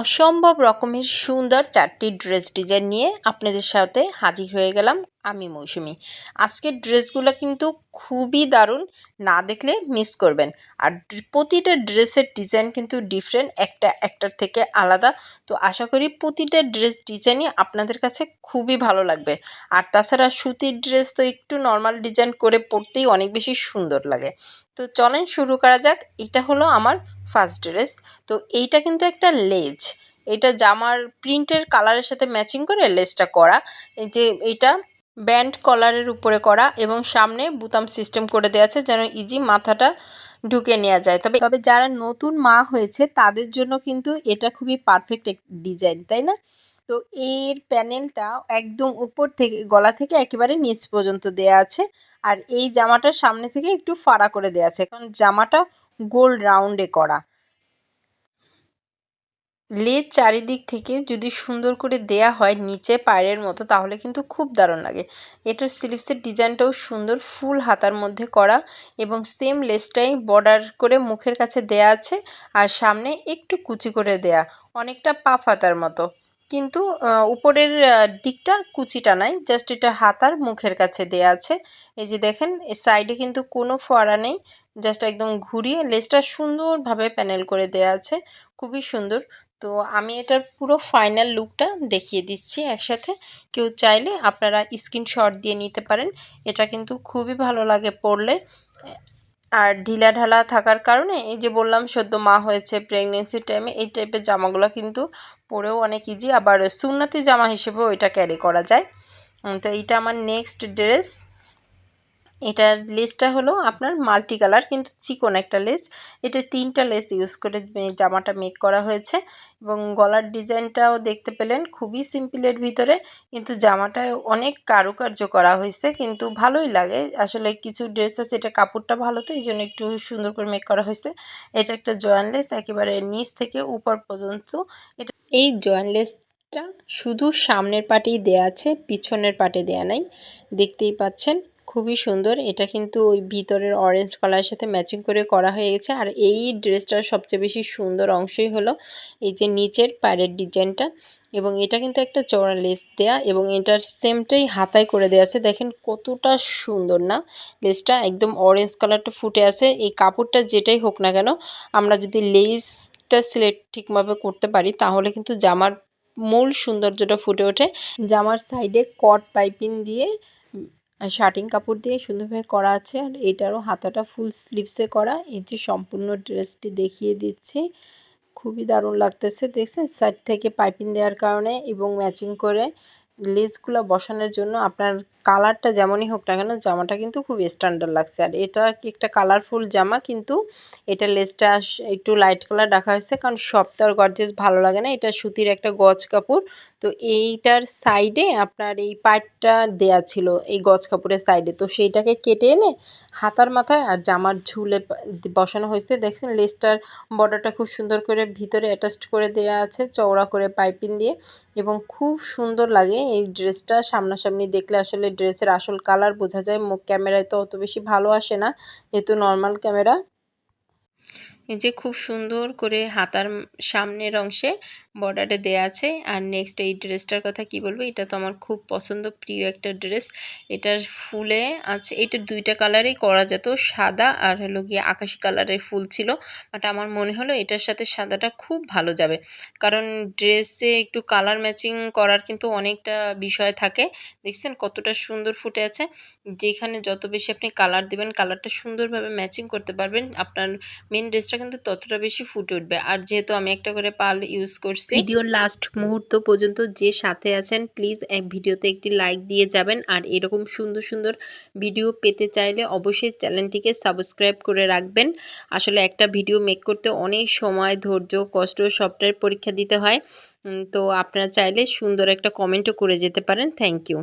অসম্ভব রকমের সুন্দর চারটি ড্রেস ডিজাইন নিয়ে আপনাদের সাথে হাজির হয়ে গেলাম আমি মৌসুমি। আজকের ড্রেসগুলো কিন্তু খুবই দারুণ, না দেখলে মিস করবেন। আর প্রতিটা ড্রেসের ডিজাইন কিন্তু ডিফারেন্ট একটা, একটার থেকে আলাদা। তো আশা করি প্রতিটা ড্রেস ডিজাইনই আপনাদের কাছে খুবই ভালো লাগবে। আর তাছাড়া সুতির ড্রেস তো একটু নর্মাল ডিজাইন করে পরতেই অনেক বেশি সুন্দর লাগে। তো চলেন শুরু করা যাক। এটা হলো আমার ফার্স্ট ড্রেস তো এইটা কিন্তু একটা লেজ। এটা জামার প্রিন্টের কালারের সাথে ম্যাচিং করে লেসটা করা। এই যে এইটা ব্যান্ড কলারের উপরে করা এবং সামনে বুতাম সিস্টেম করে দেওয়া আছে যেন ইজি মাথাটা ঢুকে নেওয়া যায়। তবে তবে যারা নতুন মা হয়েছে, তাদের জন্য কিন্তু এটা খুবই পারফেক্ট ডিজাইন তাই না? তো এর প্যানেলটা একদম উপর থেকে, গলা থেকে একেবারে নিচ পর্যন্ত দেয়া আছে। আর এই জামাটার সামনে থেকে একটু ফাড়া করে দেওয়া আছে। কারণ জামাটা গোল রাউন্ডে করা। লেজ চারিদিক থেকে যদি সুন্দর করে দেয়া হয় নিচে পায়ের মতো, তাহলে কিন্তু খুব দারুণ লাগে। এটার স্লিপসের ডিজাইনটাও সুন্দর, ফুল হাতার মধ্যে করা এবং সেম লেসটাই বর্ডার করে মুখের কাছে দেয়া আছে আর সামনে একটু কুচি করে দেয়া, অনেকটা পাফ হাতার মতো। কিন্তু উপরের দিকটা কুচিটা নাই জাস্ট এটা হাতার মুখের কাছে দেয়া আছে। এই যে দেখেন সাইডে কিন্তু কোনো ফোয়ারা নেই জাস্ট একদম ঘুরিয়ে লেসটা সুন্দরভাবে প্যানেল করে দেয়া আছে, খুবই সুন্দর। তো আমি এটার পুরো ফাইনাল লুকটা দেখিয়ে দিচ্ছি একসাথে। কেউ চাইলে আপনারা স্ক্রিনশট দিয়ে নিতে পারেন, এটা কিন্তু খুবই ভালো লাগে পরলে। আর ঢিলা ঢালা থাকার কারণে এই যে বললাম, সদ্য মা হয়েছে প্রেগনেন্সির টাইমে এই টাইপের জামাগুলো কিন্তু পরেও অনেক ইজি আবার সুন্নতি জামা হিসেবেও এটা ক্যারি করা যায়। তো এইটা আমার নেক্সট ড্রেস এটার লেসটা হলো আপনার মাল্টি কালার, কিন্তু চিকন একটা লেস। এটা তিনটা লেস ইউজ করে জামাটা মেক করা হয়েছে এবং গলার ডিজাইনটাও দেখতে পেলেন খুবই সিম্পলের ভিতরে, কিন্তু জামাটায় অনেক কারুকার্য করা হয়েছে, কিন্তু ভালোই লাগে। আসলে কিছু ড্রেস আছে এটা কাপড়টা ভালো তো এই জন্য একটু সুন্দর করে মেক করা হয়েছে। এটা একটা জয়েন্টলেস একেবারে নিচ থেকে উপর পর্যন্ত। এটা এই জয়েন্টলেসটা শুধু সামনের পাটেই দেয়া আছে, পিছনের পাটে দেয়া নাই। দেখতেই পাচ্ছেন। খুবই সুন্দর। এটা কিন্তু ওই ভিতরের অরেঞ্জ কালারের সাথে ম্যাচিং করে করা হয়ে গেছে। আর এই ড্রেসটার সবচেয়ে বেশি সুন্দর অংশই হলো এই যে নিচের পায়ের ডিজাইনটা। এবং এটা কিন্তু একটা চড়া লেস দেয়া এবং এটার সেমটাই হাতায় করে দেওয়া আছে। দেখেন কতটা সুন্দর না? লেসটা একদম অরেঞ্জ কালারটা ফুটে আছে। এই কাপড়টা যেটাই হোক না কেন, আমরা যদি লেসটা সিলেক্ট ঠিকভাবে করতে পারি, তাহলে কিন্তু জামার মূল সৌন্দর্যটা ফুটে ওঠে। জামার সাইডে কট পাইপিং দিয়ে শার্টিং কাপড় দিয়ে সুন্দরভাবে করা আছে আর এটারও হাতাটা ফুল স্লিভসে করা। এই যে সম্পূর্ণ ড্রেসটি দেখিয়ে দিচ্ছি, খুবই দারুণ লাগতেছে, দেখছেন? সাইড থেকে পাইপিং দেওয়ার কারণে এবং ম্যাচিং করে লেসগুলো বসানোর জন্য আপনার কালারটা যেমনই হোক না কেন, জামাটা কিন্তু খুব স্ট্যান্ডার্ড লাগছে। আর এটা একটা কালারফুল জামা, কিন্তু এটা লেসটা একটু লাইট কালার রাখা হয়েছে, কারণ আর গর্জেস ভালো লাগে না। এটা সুতির একটা গজ কাপড়, তো এইটার সাইডে আপনার এই পাইপটা দেয়া ছিল, এই গজ কাপড়ের সাইডে তো সেইটাকে কেটে এনে হাতার মাথায় আর জামার ঝুলে বসানো হয়েছে। দেখছেন, লেসটার বর্ডারটা খুব সুন্দর করে ভিতরে অ্যাটাচড করে দেওয়া আছে, চওড়া করে পাইপিং দিয়ে, এবং খুব সুন্দর লাগে এই ড্রেসটা সামনাসামনি দেখলে আসলে ড্রেসের আসল কালার বোঝা যায়। মুখ ক্যামেরায় তো অত বেশি ভালো আসে না। যেহেতু নর্মাল ক্যামেরা এই যে খুব সুন্দর করে হাতার সামনের অংশে বর্ডারে দেয়া আছে। আর নেক্সট এই ড্রেসটার কথা কি বলব? এটা তো আমার খুব পছন্দ, প্রিয় একটা ড্রেস এটার ফুলে আছে এটা দুইটা কালারেই করা যেত, সাদা আর হলো গিয়ে আকাশি কালারের ফুল ছিল। বাট আমার মনে হলো এটার সাথে সাদাটা খুব ভালো যাবে। কারণ ড্রেসে একটু কালার ম্যাচিং করার কিন্তু অনেকটা বিষয় থাকে। দেখছেন কতটা সুন্দর ফুটে আছে। যেখানে যত বেশি আপনি কালার দেবেন কালারটা সুন্দরভাবে ম্যাচিং করতে পারবেন। আপনার মেন ড্রেসটা কিন্তু ততটা বেশি ফুটে উঠবে। আর যেহেতু আমি একটা করে পাল ইউজ করছি, ভিডিওর লাস্ট মুহূর্ত পর্যন্ত যে সাথে আছেন প্লিজ এক ভিডিওতে একটি লাইক দিয়ে যাবেন। আর এরকম সুন্দর সুন্দর ভিডিও পেতে চাইলে অবশ্যই চ্যানেলটিকে সাবস্ক্রাইব করে রাখবেন। আসলে একটা ভিডিও মেক করতে অনেক সময়, ধৈর্য, কষ্ট সবটাই পরীক্ষা দিতে হয়। তো আপনারা চাইলে সুন্দর একটা কমেন্টও করে যেতে পারেন। Thank you